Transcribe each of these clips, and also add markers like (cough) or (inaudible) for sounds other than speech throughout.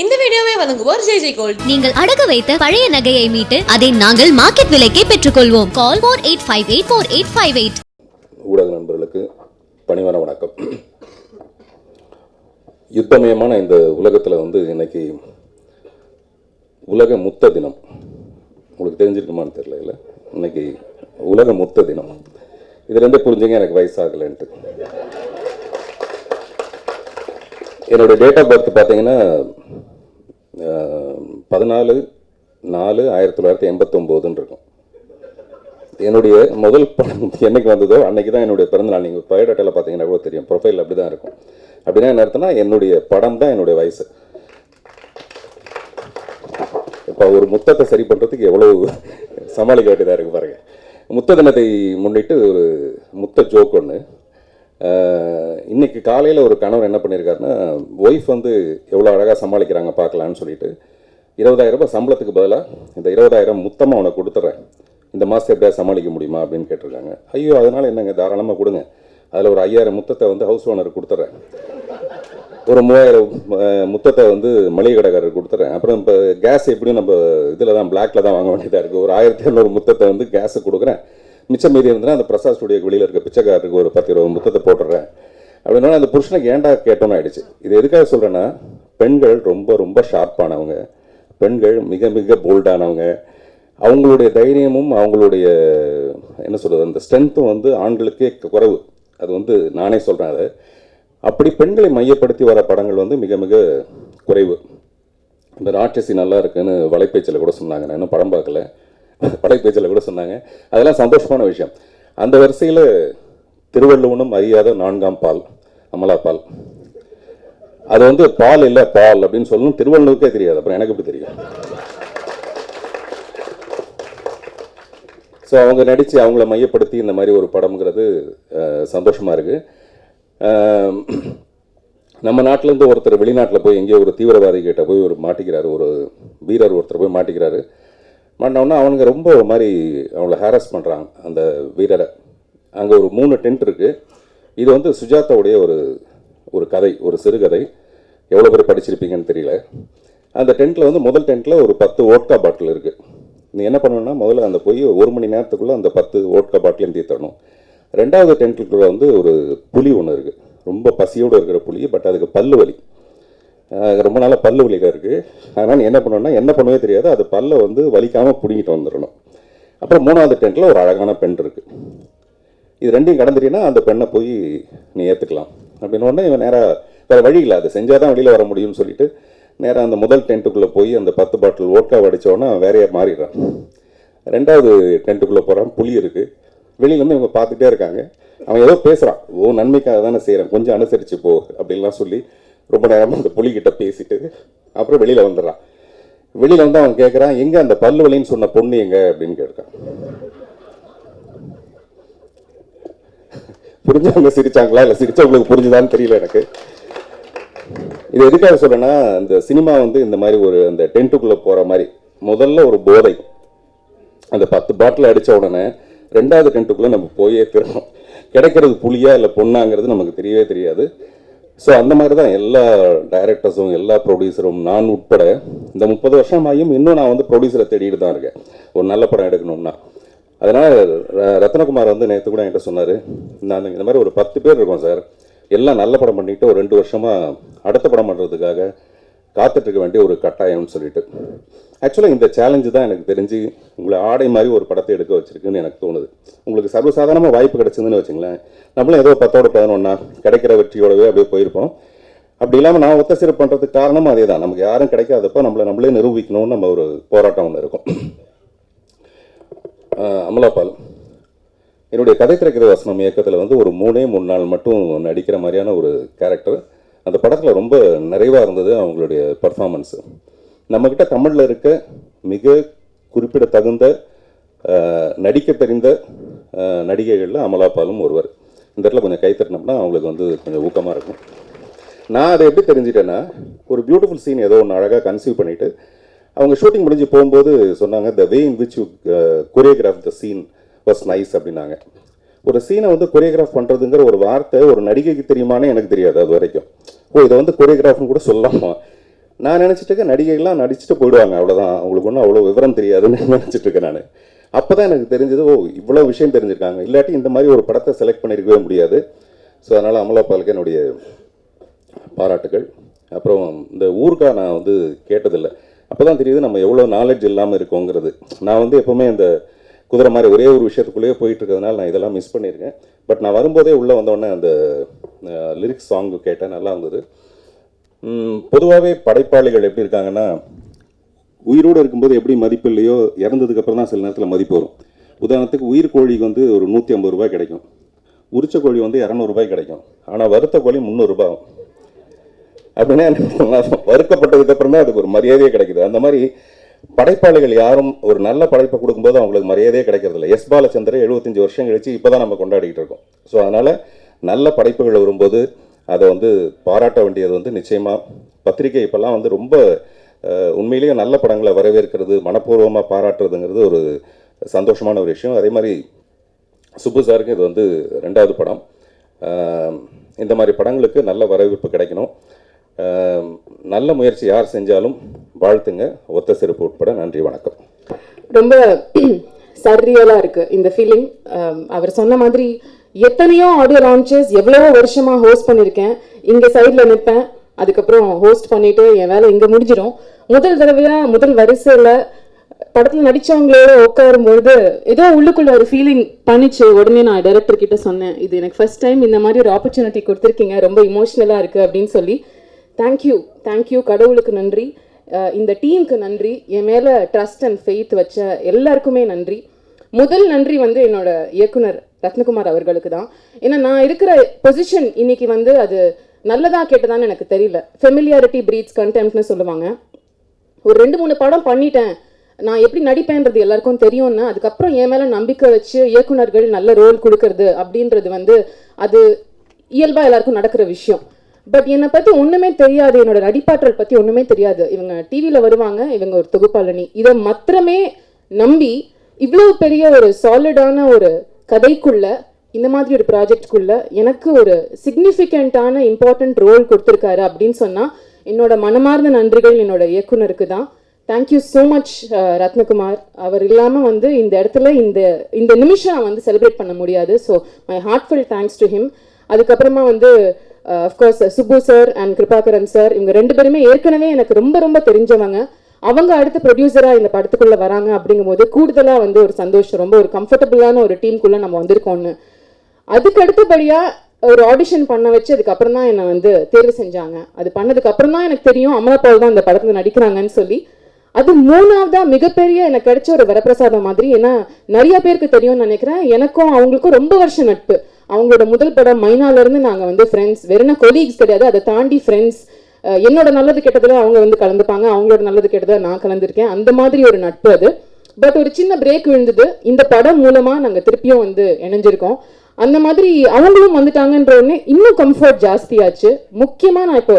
இந்த வீடியோவை வழங்குவோர் ஜெய் ஜெய் கோல்ட். நீங்கள் அடகு வைத்த பழைய நகையை மீட்டு அதை நாங்கள் மார்க்கெட் விலைக்கே பெற்றுக்கொள்வோம். Call four eight five eight four eight five eight ஊடக நண்பர்களுக்கு பணிவான வணக்கம். யுத்தமயமான இந்த உலகத்தில் வந்து இன்னைக்கு உலக முத்த தினம். உங்களுக்கு தெரிஞ்சிருக்குமான்னு தெரியல இல்லை? இன்னைக்கு உலக முத்த தினம். இதுலேருந்தே புரிஞ்சுங்க எனக்கு வயசாகலைன்ட்டு. என்னோடய டேட் ஆஃப் பர்த் பார்த்தீங்கன்னா பதினாலு நாலு ஆயிரத்தி தொள்ளாயிரத்தி எண்பத்தொம்போதுன்னு இருக்கும் என்னுடைய முதல் படம் (laughs) என்னைக்கு வந்ததோ அன்றைக்கி தான் என்னுடைய பிறந்தநாள். நீங்கள் பயோடேட்டாவில் பார்த்தீங்கன்னா கூட தெரியும். ப்ரொஃபைல் அப்படி தான் இருக்கும். அப்படின்னா என்ன அர்த்தம்னா என்னுடைய படம் தான் என்னுடைய வயசு. இப்போ ஒரு முத்தத்தை சரி பண்ணுறதுக்கு எவ்வளோ சமாளிக்க வேண்டியதாக இருக்குது பாருங்கள் முத்த தினத்தை முன்னிட்டு ஒரு முத்த ஜோக் ஒன்று இன்னைக்கு காலையில் ஒரு கணவர் என்ன பண்ணியிருக்காருன்னா ஒய்ஃப் வந்து எவ்வளோ அழகாக சமாளிக்கிறாங்க பார்க்கலான்னு சொல்லிட்டு இருபதாயிரம் ரூபாய் சம்பளத்துக்கு பதிலாக இந்த இருபதாயிரம் முத்தமாக உனக்கு கொடுத்துட்றேன் இந்த மாதம் எப்படியா சமாளிக்க முடியுமா அப்படின்னு கேட்டிருக்காங்க. ஐயோ அதனால் என்னங்க தாராளமாக கொடுங்க. அதில் ஒரு ஐயாயிரம் முத்தத்தை வந்து ஹவுஸ் ஓனர் கொடுத்துட்றேன் ஒரு மூவாயிரம் முத்தத்தை வந்து மளிகை கடைக்காரர் கொடுத்துட்றேன் அப்புறம் இப்போ கேஸ் எப்படியும் நம்ம இதில் தான் பிளாக்ல தான் வாங்க வேண்டியதாக இருக்குது ஒரு ஆயிரத்தி இரநூறு முத்தத்தை வந்து கேஸு கொடுக்குறேன். மிச்சம் மீதி இருந்ததுன்னா அந்த பிரசாத் ஸ்டுடியோக்கு வெளியில் இருக்க பிச்சைக்காரருக்கு ஒரு பத்து இருபது முத்தத்தை போட்டுடுறேன். அப்படின்னா அந்த புருஷனுக்கு ஏன்டா கேட்டோன்னு ஆயிடுச்சு. இது எதுக்காக சொல்கிறேன்னா பெண்கள் ரொம்ப ரொம்ப ஷார்ப்பானவங்க பெண்கள் மிக மிக போல்டானவங்க அவங்களுடைய தைரியமும் அவங்களுடைய என்ன சொல்கிறது அந்த ஸ்ட்ரென்த்தும் வந்து ஆண்களுக்கே குறைவு. அது வந்து நானே சொல்கிறேன் அதை. அப்படி பெண்களை மையப்படுத்தி வர படங்கள் வந்து மிக மிக குறைவு. இந்த ராட்சசி நல்லா இருக்குன்னு வலைப்பேச்சில் கூட சொன்னாங்க. நான் இன்னும் படம் பார்க்கல. வலைப்பேச்சில் கூட சொன்னாங்க. அதெல்லாம் சந்தோஷமான விஷயம். அந்த வரிசையில் திருவள்ளுவனும் அறியாத நான்காம் பால் அமலா பால். அது வந்து பால் இல்லை பால் அப்படின்னு சொல்லணும். திருவள்ளுவருக்கே தெரியாது. அப்புறம் எனக்கு எப்படி தெரியும்? ஸோ அவங்க நடித்து அவங்கள மையப்படுத்தி இந்த மாதிரி ஒரு படம்ங்கிறது சந்தோஷமாக சந்தோஷமா இருக்கு. நம்ம நாட்டிலேருந்து ஒருத்தர் வெளிநாட்டில் போய் எங்கேயோ ஒரு தீவிரவாதி கிட்ட போய் ஒரு மாட்டிக்கிறாரு. ஒரு வீரர் ஒருத்தர் போய் மாட்டிக்கிறாரு. மாட்டினோன்னா அவனுங்க ரொம்ப ஒரு மாதிரி அவங்கள ஹாரஸ் பண்ணுறாங்க அந்த வீரரை. அங்கே ஒரு மூணு டென்ட் இருக்குது இது வந்து சுஜாதாவுடைய ஒரு ஒரு கதை ஒரு சிறுகதை. எவ்வளோ பேர் படிச்சிருப்பீங்கன்னு தெரியல. அந்த டென்ட்டில் வந்து முதல் டென்ட்டில் ஒரு பத்து ஓட்கா பாட்டில் இருக்குது நீ என்ன பண்ணணும்னா முதல்ல அந்த போய் ஒரு மணி நேரத்துக்குள்ளே அந்த பத்து ஓட்கா பாட்டிலையும் தீர்த்தணும் ரெண்டாவது டென்ட்டுக்குள்ளே வந்து ஒரு புலி ஒன்று இருக்குது ரொம்ப பசியோடு இருக்கிற புலி பட் அதுக்கு பல்லு வலி. ரொம்ப நாளாக பல்லு வலிக்க இருக்குது அதனால் நீ என்ன பண்ணணும்னா என்ன பண்ணவே தெரியாது அது பல்லை வந்து வலிக்காமல் பிடிங்கிட்டு வந்துடணும் அப்புறம் மூணாவது டென்ட்டில் ஒரு அழகான பெண் இருக்குது இது ரெண்டையும் கடந்துட்டீங்கன்னா அந்த பெண்ணை போய் நீ ஏற்றுக்கலாம் அப்படின்னு உடனே இவன் நேராக வேறு வழி இல்லை அது செஞ்சால் தான் வெளியில் வர முடியும்னு சொல்லிட்டு நேராக அந்த முதல் டென்ட்டுக்குள்ளே போய் அந்த பத்து பாட்டில் ஓட்கா வடித்தோடனே வேறையே மாறிடுறான். ரெண்டாவது டென்ட்டுக்குள்ளே போகிறான் புலி இருக்குது வெளியிலேருந்து இவங்க பார்த்துட்டே இருக்காங்க. அவன் ஏதோ பேசுகிறான் ஓ நன்மைக்காக தானே செய்கிறேன் கொஞ்சம் அனுசரித்து போ அப்படின்லாம் சொல்லி ரொம்ப நேரமாக அந்த புலிகிட்ட பேசிட்டு அப்புறம் வெளியில் வந்துடுறான். வெளியில் வந்து அவன் கேட்குறான் எங்கே அந்த பல்லு வலின்னு சொன்ன பொண்ணு எங்க? அப்படின்னு கேட்குறான். புரிஞ்சவங்க சிரிச்சாங்களா? இல்லை சிரிச்சவங்களுக்கு புரிஞ்சுதான்னு தெரியல எனக்கு. இது எதுக்காக சொல்றேன்னா இந்த சினிமா வந்து இந்த மாதிரி ஒரு அந்த டென்ட்டுக்குள்ளே போகிற மாதிரி முதல்ல ஒரு போதை. அந்த பத்து பாட்டில் அடித்த உடனே ரெண்டாவது டென்ட்டுக்குள்ளே நம்ம போயே திரும்பணும் கிடைக்கிறது புலியா இல்லை பொண்ணாங்கிறது நமக்கு தெரியவே தெரியாது. ஸோ அந்த மாதிரி தான் எல்லா டைரக்டர்ஸும் எல்லா ப்ரொடியூசரும் நான் உட்பட இந்த முப்பது வருஷம் ஆகியும் இன்னும் நான் வந்து ப்ரொடியூசரை தேடிட்டு தான் இருக்கேன். ஒரு நல்ல படம் எடுக்கணும்னா. அதனால் ர- ரத்னகுமார் வந்து நேற்று கூட என்கிட்ட சொன்னார் நான் இந்த மாதிரி ஒரு பத்து பேர் இருக்கோம் சார். எல்லாம் நல்ல படம் பண்ணிட்டு ஒரு ரெண்டு வருஷமாக அடுத்த படம் பண்ணுறதுக்காக காத்துட்ருக்க வேண்டிய ஒரு கட்டாயம்னு சொல்லிட்டு. ஆக்சுவலாக இந்த சேலஞ்சு தான் எனக்கு தெரிஞ்சு உங்களை ஆடை மாதிரி ஒரு படத்தை எடுக்க வச்சிருக்குன்னு எனக்கு தோணுது. உங்களுக்கு சர்வசாதாரணமாக வாய்ப்பு கிடைச்சதுன்னு வச்சுங்களேன். நம்மளும் ஏதோ பத்தோட பதினொன்னா கிடைக்கிற வெற்றியோடவே அப்படியே போயிருப்போம். அப்படி இல்லாமல் நான் ஒத்தசிறு பண்ணுறதுக்கு காரணமும் அதே தான் நமக்கு யாரும் கிடைக்காதப்போ நம்மளை நம்மளே நிரூபிக்கணும்னு நம்ம ஒரு போராட்டம் ஒன்று இருக்கும். அமலாபால். என்னுடைய கதை திறக்கிற வசனம் இயக்கத்தில் வந்து ஒரு மூணே மூணு நாள் மட்டும் நடிக்கிற மாதிரியான ஒரு கேரக்டர் அந்த படத்தில் ரொம்ப நிறைவாக இருந்தது அவங்களுடைய பர்ஃபாமன்ஸு நம்மக்கிட்ட தமிழில் இருக்க மிக குறிப்பிடத்தகுந்த தகுந்த நடிக்க தெரிந்த நடிகைகளில் அமலாபாலும் ஒருவர். இந்த இடத்துல கொஞ்சம் கைத்தட்டினோம்னா அவங்களுக்கு வந்து கொஞ்சம் ஊக்கமாக இருக்கும். நான் அதை எப்படி தெரிஞ்சிட்டேன்னா ஒரு பியூட்டிஃபுல் சீன் ஏதோ ஒன்று அழகாக கன்சீவ் பண்ணிட்டு அவங்க ஷூட்டிங் முடிஞ்சு போகும்போது சொன்னாங்க the way in which you choreograph the scene was nice அப்படின்னாங்க. ஒரு சீனை வந்து கொரியோகிராஃப் பண்ணுறதுங்கிற ஒரு வார்த்தை ஒரு நடிகைக்கு தெரியுமான்னு எனக்கு தெரியாது அது வரைக்கும். ஓ இதை வந்து கொரியோகிராஃப்னு கூட சொல்லாமா நான் நினச்சிட்டு இருக்கேன் நடிகைகள்லாம் நடிச்சுட்டு போயிடுவாங்க அவ்வளோதான் அவங்களுக்கு ஒன்றும் அவ்வளோ விவரம் தெரியாதுன்னு (laughs) நினச்சிட்டு இருக்கேன் நான். அப்போ தான் எனக்கு தெரிஞ்சது ஓ இவ்வளோ விஷயம் தெரிஞ்சிருக்காங்க. இல்லாட்டி இந்த மாதிரி ஒரு படத்தை செலக்ட் பண்ணியிருக்கவே முடியாது. ஸோ அதனால் அமலாப்பாலுக்கு என்னுடைய பாராட்டுகள். அப்புறம் இந்த ஊருக்கா நான் வந்து கேட்டதில்லை. அப்போ தான் தெரியுது நம்ம எவ்வளோ நாலேஜ் இல்லாமல் இருக்கோங்கிறது. நான் வந்து எப்போவுமே இந்த குதிரை மாதிரி ஒரே ஒரு விஷயத்துக்குள்ளேயே போயிட்டு இருக்கிறதுனால நான் இதெல்லாம் மிஸ் பண்ணியிருக்கேன். பட் நான் வரும்போதே உள்ளே வந்தோடனே அந்த லிரிக்ஸ் சாங் கேட்டேன். நல்லா இருந்தது. பொதுவாகவே படைப்பாளிகள் எப்படி இருக்காங்கன்னா உயிரோடு இருக்கும்போது எப்படி மதிப்பு இல்லையோ இறந்ததுக்கப்புறம் தான் சில நேரத்தில் மதிப்பு வரும். உதாரணத்துக்கு உயிர் கோழிக்கு வந்து ஒரு நூற்றி ஐம்பது ரூபாய் கிடைக்கும். உரிச்ச கோழி வந்து இரநூறுபாய் கிடைக்கும். ஆனால் வறுத்த கோழி முந்நூறுரூபா ஆகும். அப்படின்னா வறுக்கப்பட்டதுக்கப்புறம் தான் அதுக்கு ஒரு மரியாதையே கிடைக்குது. அந்த மாதிரி படைப்பாளிகள் யாரும் ஒரு நல்ல படைப்பை கொடுக்கும்போது அவங்களுக்கு மரியாதையே கிடைக்கிறது இல்லை எஸ் பாலச்சந்தர் எழுபத்தஞ்சு வருஷம் கழிச்சு இப்போ தான் நம்ம கொண்டாடிக்கிட்டு இருக்கோம். ஸோ அதனால் நல்ல படைப்புகள் வரும்போது அதை வந்து பாராட்ட வேண்டியது வந்து நிச்சயமாக பத்திரிகை இப்போல்லாம் வந்து ரொம்ப உண்மையிலேயே நல்ல படங்களை வரவேற்கிறது மனப்பூர்வமாக பாராட்டுறதுங்கிறது ஒரு சந்தோஷமான ஒரு விஷயம். அதே மாதிரி சுப்பு சாருக்கு இது வந்து ரெண்டாவது படம். இந்த மாதிரி படங்களுக்கு நல்ல வரவேற்பு கிடைக்கணும். நல்ல முயற்சி யார் செஞ்சாலும் வாழ்த்துங்க. ஒத்த சிறப்பு உட்பட நன்றி வணக்கம். ரொம்ப சர்ரியலா இருக்கு இந்த ஃபீலிங் அவர் சொன்ன மாதிரி எத்தனையோ ஆடியோ லான்ச்சஸ் எவ்வளவோ வருஷமா ஹோஸ்ட் பண்ணியிருக்கேன் இங்க சைட்ல நிற்பேன் அதுக்கப்புறம் ஹோஸ்ட் பண்ணிட்டு என் வேலை இங்க முடிஞ்சிடும் முதல் தடவையா முதல் வரிசையில படத்துல நடிச்சவங்களோட உட்காரும்பொழுது ஏதோ உள்ளுக்குள்ள ஒரு ஃபீலிங் பண்ணிச்சு. உடனே நான் டைரக்டர் கிட்ட சொன்னேன் இது எனக்கு ஃபர்ஸ்ட் டைம் இந்த மாதிரி ஒரு ஆப்பர்ச்சுனிட்டி கொடுத்துருக்கீங்க. ரொம்ப இமோஷனலாக இருக்கு. அப்படின்னு சொல்லி தேங்க்யூ தேங்க்யூ கடவுளுக்கு நன்றி. இந்த டீமுக்கு நன்றி. என் மேலே ட்ரஸ்ட் அண்ட் ஃபெய்த் வச்ச எல்லாருக்குமே நன்றி. முதல் நன்றி வந்து என்னோட இயக்குனர் ரத்னகுமார் அவர்களுக்கு தான். ஏன்னா நான் இருக்கிற பொசிஷன் இன்னைக்கு வந்து அது நல்லதா கேட்டதான்னு எனக்கு தெரியல. ஃபெமிலியாரிட்டி பிரீட்ஸ் கண்டெம்ட்னு சொல்லுவாங்க. ஒரு ரெண்டு மூணு படம் பண்ணிட்டேன். நான் எப்படி நடிப்பேன்றது எல்லாருக்கும் தெரியும்னா அதுக்கப்புறம் என் மேலே நம்பிக்கை வச்சு இயக்குனர்கள் நல்ல ரோல் கொடுக்கறது அப்படின்றது வந்து அது இயல்பாக எல்லாருக்கும் நடக்கிற விஷயம். பட் என்னை பற்றி ஒன்றுமே தெரியாது. என்னோட நடிப்பாற்றல் பற்றி ஒன்றுமே தெரியாது. இவங்க டிவியில் வருவாங்க. இவங்க ஒரு தொகுப்பாளனி. இதை மாத்திரமே நம்பி இவ்வளவு பெரிய ஒரு சாலிடான ஒரு கதைக்குள்ள இந்த மாதிரி ஒரு ப்ராஜெக்ட்குள்ள எனக்கு ஒரு சிக்னிஃபிகண்ட்டான இம்பார்ட்டன்ட் ரோல் கொடுத்துருக்காரு அப்படின்னு சொன்னால் என்னோட மனமார்ந்த நன்றிகள் என்னோட இயக்குனருக்கு தான். Thank you so much Rathnakumar. அவர் இல்லாமல் வந்து இந்த இடத்துல இந்த இந்த நிமிஷம் வந்து செலிப்ரேட் பண்ண முடியாது. So my heartful thanks to him அதுக்கப்புறமா வந்து of course Subbu sir and Kirubakaran sir இவங்க ரெண்டு பேருமே ஏற்கனவே எனக்கு ரொம்ப ரொம்ப தெரிஞ்சவங்க. அவங்க அடுத்த ப்ரொடியூசராக இந்த படத்துக்குள்ள வராங்க அப்படிங்கும்போது கூடுதலாக வந்து ஒரு சந்தோஷம் ரொம்ப ஒரு கம்ஃபர்டபுளான ஒரு டீமுக்குள்ளே நம்ம வந்திருக்கோம்னு. அதுக்கடுத்தபடியாக ஒரு ஆடிஷன் பண்ண வச்சு அதுக்கப்புறம் தான் என்னை வந்து தேர்வு செஞ்சாங்க. அது பண்ணதுக்கப்புறம் தான் எனக்கு தெரியும் அமலா பால் தான் இந்த படத்தில் நடிக்கிறாங்கன்னு சொல்லி. அது மூணாவதாக மிகப்பெரிய எனக்கு கிடைச்ச ஒரு வரப்பிரசாதம் மாதிரி ஏன்னா நிறைய பேருக்கு தெரியும்னு நினைக்கிறேன். எனக்கும் அவங்களுக்கும் ரொம்ப வருஷம் நட்பு. அவங்களோட முதல் படம் மைனாலேருந்து நாங்கள் வந்து ஃப்ரெண்ட்ஸ் வெறும் கொலீக்ஸ் கிடையாது அதை தாண்டி ஃப்ரெண்ட்ஸ் என்னோட நல்லது கெட்டதில் அவங்க வந்து கலந்துப்பாங்க அவங்களோட நல்லது கெட்டதுல நான் கலந்துருக்கேன். அந்த மாதிரி ஒரு நட்பு அது. பட் ஒரு சின்ன பிரேக் விழுந்தது. இந்த படம் மூலமாக நாங்கள் திருப்பியும் வந்து இணைஞ்சிருக்கோம். அந்த மாதிரி அவங்களும் வந்துட்டாங்கன்ற உடனே இன்னும் கம்ஃபர்ட் ஜாஸ்தியாச்சு. முக்கியமாக நான் இப்போ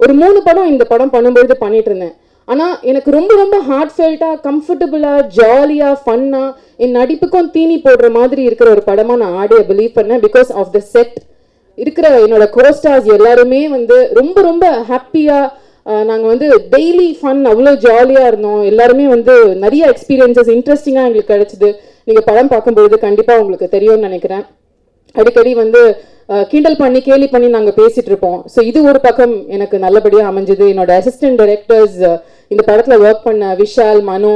ஒரு மூணு படம் இந்த படம் பண்ணும்பொழுது பண்ணிட்டு இருந்தேன். ஆனால் எனக்கு ரொம்ப ரொம்ப ஹார்ட் ஃபெல்ட்டா கம்ஃபர்டபுளாக ஜாலியாக ஃபன்னாக என் நடிப்புக்கும் தீனி போடுற மாதிரி இருக்கிற ஒரு படமாக நான் ஆடியை பிலீவ் பண்ணேன் பிகாஸ் ஆஃப் த செட் இருக்கிற என்னோட கோஸ்டார்ஸ் எல்லாருமே வந்து ரொம்ப ரொம்ப ஹாப்பியாக நாங்கள் வந்து டெய்லி ஃபன் அவ்வளோ ஜாலியாக இருந்தோம். எல்லாருமே வந்து நிறைய எக்ஸ்பீரியன்சஸ் இன்ட்ரெஸ்டிங்காக எங்களுக்கு கிடச்சிது. நீங்கள் படம் பார்க்கும்பொழுது கண்டிப்பாக உங்களுக்கு தெரியும்னு நினைக்கிறேன். அடிக்கடி வந்து கிண்டல் பண்ணி கேலி பண்ணி நாங்கள் பேசிகிட்டு இருப்போம் ஸோ இது ஒரு பக்கம் எனக்கு நல்லபடியாக அமைஞ்சது. என்னோட அசிஸ்டன்ட் டைரக்டர்ஸ் இந்த படத்தில் ஒர்க் பண்ண விஷால் மனு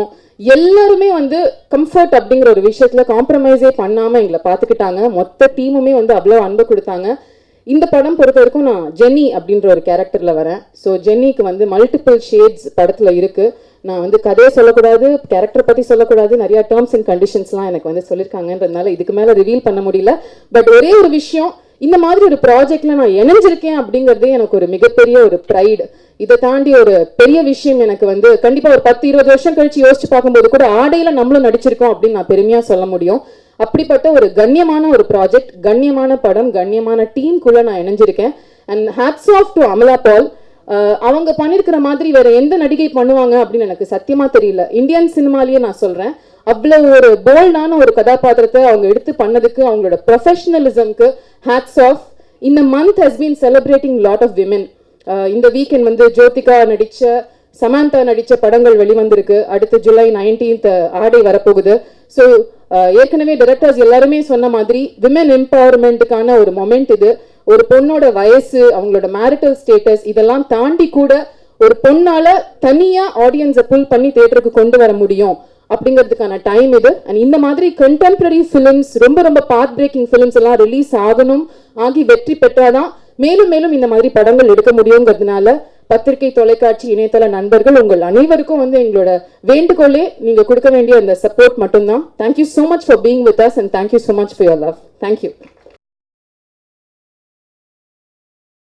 எல்லாருமே வந்து கம்ஃபர்ட் அப்படிங்கிற ஒரு விஷயத்தில் காம்ப்ரமைஸே பண்ணாமல் எங்களை பார்த்துக்கிட்டாங்க மொத்த டீமுமே வந்து அவ்வளோ அன்பு கொடுத்தாங்க. இந்த படம் பொறுத்த வரைக்கும் நான் ஜென்னி அப்படின்ற ஒரு கேரக்டரில் வரேன். ஸோ ஜென்னிக்கு வந்து மல்டிபிள் ஷேட்ஸ் படத்தில் இருக்குது நான் வந்து கதையை சொல்லக்கூடாது கேரக்டர் பற்றி சொல்லக்கூடாது நிறையா டேர்ம்ஸ் அண்ட் கண்டிஷன்ஸ்லாம் எனக்கு வந்து சொல்லியிருக்காங்கன்றதுனால இதுக்கு மேலே ரிவீல் பண்ண முடியல. பட் ஒரே ஒரு விஷயம் இந்த மாதிரி ஒரு ப்ராஜெக்ட்ல நான் இணைஞ்சிருக்கேன் அப்படிங்கறதே எனக்கு ஒரு மிகப்பெரிய ஒரு ப்ரைடு இதை தாண்டி ஒரு பெரிய விஷயம் எனக்கு வந்து கண்டிப்பா ஒரு பத்து இருபது வருஷம் கழிச்சு யோசிச்சு பார்க்கும்போது கூட ஆடையில நம்மளும் நடிச்சிருக்கோம் அப்படின்னு நான் பெருமையா சொல்ல முடியும். அப்படிப்பட்ட ஒரு கண்ணியமான ஒரு ப்ராஜெக்ட் கண்ணியமான படம் கண்ணியமான டீம்குள்ளே நான் இணைஞ்சிருக்கேன். And hats off to Amala Paul அவங்க பண்ணியிருக்கிற மாதிரி வேற எந்த நடிகை பண்ணுவாங்க அப்படின்னு எனக்கு சத்தியமா தெரியல. இந்தியன் சினிமாலேயே நான் சொல்றேன். அவ்வளவு ஒரு போல்டான ஒரு கதாபாத்திரத்தை அவங்க எடுத்து பண்ணதுக்கு அவங்களோட ப்ரொஃபஷனலிசம்க்கு ஹேட்ஸ் ஆஃப் இந்த month has been celebrating lot of women இந்த வீக்கெண்ட் வந்து ஜோதிகா நடித்த சமாந்தா நடித்த படங்கள் வெளிவந்திருக்கு. அடுத்து ஜூலை நைன்டீன்த் ஆடை வரப்போகுது. ஸோ ஏற்கனவே டைரக்டர்ஸ் எல்லாருமே சொன்ன மாதிரி விமன் எம்பவர்மெண்ட்டுக்கான ஒரு மொமெண்ட் இது. ஒரு பொண்ணோட வயசு அவங்களோட மேரிட்டல் ஸ்டேட்டஸ் இதெல்லாம் தாண்டி கூட ஒரு பொண்ணால தனியா ஆடியன்ஸை புல் பண்ணி தேட்டருக்கு கொண்டு வர முடியும். அப்படிங்கிறதுக்கான டைம் இது. அண்ட் இந்த மாதிரி கண்டெம்பரரி ஃபிலிம்ஸ் ரொம்ப ரொம்ப பாத் பிரேக்கிங் ஃபிலிம்ஸ் எல்லாம் ரிலீஸ் ஆகணும் ஆகி வெற்றி பெற்றாதான் மேலும் மேலும் இந்த மாதிரி படங்கள் எடுக்க முடியுங்கிறதுனால பத்திரிகை தொலைக்காட்சி இணையதள நண்பர்கள் உங்கள் அனைவருக்கும் வந்து எங்களோட வேண்டுகோளே நீங்க கொடுக்க வேண்டிய அந்த சப்போர்ட் மட்டும்தான். Thank you so much for being with us and thank you so much for your love thank you